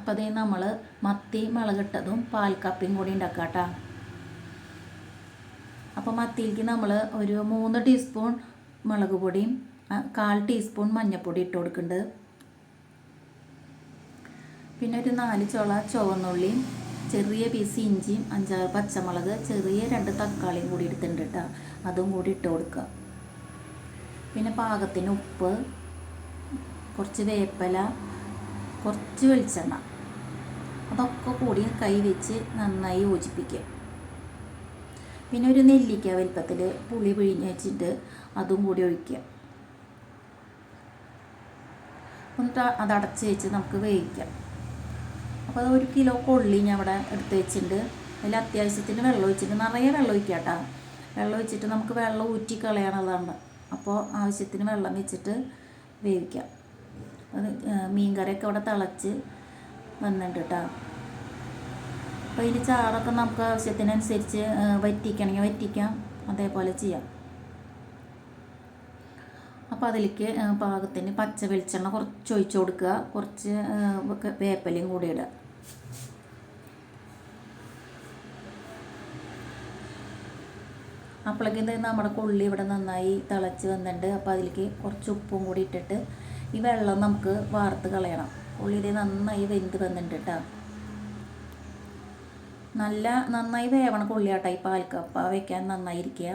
അപ്പോൾ അതേ നമ്മൾ മത്തി മുളകിട്ടതും പാൽക്കപ്പയും കൂടി ഉണ്ടാക്കാം കേട്ടോ. അപ്പോൾ മത്തിയിലേക്ക് നമ്മൾ ഒരു മൂന്ന് ടീസ്പൂൺ മുളക് പൊടിയും കാൽ ടീസ്പൂൺ മഞ്ഞൾപ്പൊടി ഇട്ട് കൊടുക്കുന്നുണ്ട്. പിന്നെ ഒരു നാല് ചുള ചുവന്നുള്ളിയും ചെറിയ പീസ് ഇഞ്ചിയും അഞ്ചാറ് പച്ചമുളക് ചെറിയ രണ്ട് തക്കാളിയും കൂടി എടുത്തിട്ടുണ്ട് കേട്ടോ. അതും കൂടി ഇട്ട് കൊടുക്കുക. പിന്നെ പാകത്തിന് ഉപ്പ് കുറച്ച് വേപ്പില കുറച്ച് വെളിച്ചെണ്ണ. അതൊക്കെ കൂടി കൈ വെച്ച് നന്നായി യോജിപ്പിക്കുക. പിന്നെ ഒരു നെല്ലിക്ക വലിപ്പത്തിൽ പുളി പിഴിഞ്ഞ് വെച്ചിട്ട് അതും കൂടി ഒഴിക്കുക. എന്നിട്ട് അത് അടച്ച് വെച്ച് നമുക്ക് വേവിക്കാം. അപ്പോൾ അത് ഒരു കിലോ കൊള്ളി ഞാൻ അവിടെ എടുത്ത് വെച്ചിട്ടുണ്ട്. അതിൽ അത്യാവശ്യത്തിന് വെള്ളം ഒഴിച്ചിട്ട് നിറയെ വെള്ളം ഒഴിക്കുക കേട്ടോ. വെള്ളം ഒഴിച്ചിട്ട് നമുക്ക് വെള്ളം ഊറ്റി കളയാനുള്ളതാണ്. അപ്പോൾ ആവശ്യത്തിന് വെള്ളം വെച്ചിട്ട് വേവിക്കാം. അത് മീൻ അവിടെ തിളച്ച് വന്നിട്ടുണ്ട് കേട്ടോ അപ്പോൾ ഇതിൽ ചാറൊക്കെ നമുക്ക് ആവശ്യത്തിനനുസരിച്ച് വറ്റിക്കണമെങ്കിൽ വറ്റിക്കാം. അതേപോലെ ചെയ്യാം. അപ്പോൾ അതിലേക്ക് പാകത്തിന് പച്ച വെളിച്ചെണ്ണ കുറച്ച് ഒഴിച്ചു കൊടുക്കുക. കുറച്ച് വേപ്പലയും കൂടി ഇടുക. അപ്പോഴേക്കും നമ്മുടെ കൊള്ളി ഇവിടെ നന്നായി തിളച്ച് വന്നിട്ടുണ്ട്. അപ്പോൾ അതിലേക്ക് കുറച്ച് ഉപ്പും കൂടി ഇട്ടിട്ട് ഈ വെള്ളം നമുക്ക് വാർത്ത് കളയണം. ഉള്ളി ഇത് നന്നായി വെന്ത് വന്നിട്ടുണ്ട് കേട്ടോ നല്ല നന്നായി വേവണം കൊള്ളിയാട്ടോ ഈ പാൽക്കപ്പ വെക്കാൻ നന്നായിരിക്കുക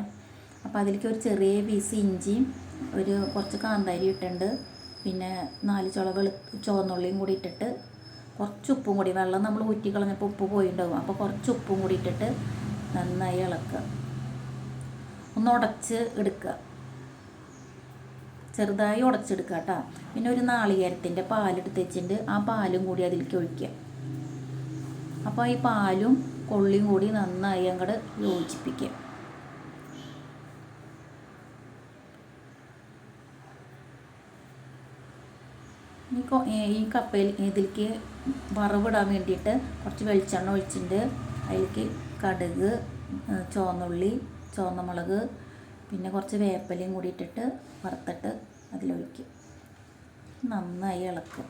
അപ്പോൾ അതിലേക്ക് ഒരു ചെറിയ പീസ് ഇഞ്ചിയും ഒരു കുറച്ച് കാന്താരി ഇട്ടിട്ടുണ്ട് പിന്നെ നാല് ചുള വെളു ചുവന്നുള്ളിയും കൂടി ഇട്ടിട്ട് കുറച്ച് ഉപ്പും കൂടി. വെള്ളം നമ്മൾ ഊറ്റി കളഞ്ഞപ്പോൾ ഉപ്പ് പോയിട്ടുണ്ടാകും അപ്പോൾ കുറച്ച് ഉപ്പും കൂടി ഇട്ടിട്ട് നന്നായി ഇളക്കുക ഒന്ന് ഉടച്ച് എടുക്കുക ചെറുതായി ഉടച്ചെടുക്കുക കേട്ടോ പിന്നെ ഒരു നാളികേരത്തിന്റെ പാലെടുത്ത് വെച്ചിട്ട് ആ പാലും കൂടി അതിലേക്ക് ഒഴിക്കുക. അപ്പോൾ ഈ പാലും കൊള്ളിയും കൂടി നന്നായി അങ്ങോട്ട് യോജിപ്പിക്കുക. ഈ കപ്പയിൽ ഇതിലേക്ക് വറവിടാൻ വേണ്ടിയിട്ട് കുറച്ച് വെളിച്ചെണ്ണ ഒഴിച്ചിട്ടുണ്ട് അതിലേക്ക് കടുക് ചുവന്നുള്ളി ചുവന്ന മുളക് പിന്നെ കുറച്ച് വേപ്പലയും കൂടി ഇട്ടിട്ട് വറുത്തിട്ട് അതിലൊഴിക്കും. നന്നായി ഇളക്കും.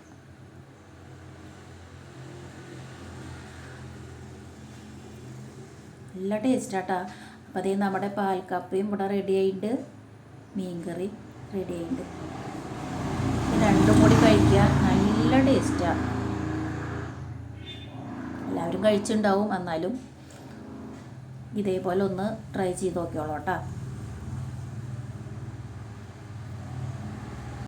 നല്ല ടേസ്റ്റാട്ടാ അപ്പോൾ അതേ നമ്മുടെ പാൽക്കപ്പയും ഇവിടെ റെഡി ആയിട്ടുണ്ട് മീൻകറി റെഡി ആയിട്ടുണ്ട് ഇത് രണ്ടും കൂടി കഴിക്കുക നല്ല ടേസ്റ്റാണ് എല്ലാവരും കഴിച്ചിട്ടുണ്ടാവും എന്നാലും ഇതേപോലെ ഒന്ന് ട്രൈ ചെയ്ത് നോക്കിയോളൂ കേട്ടോ.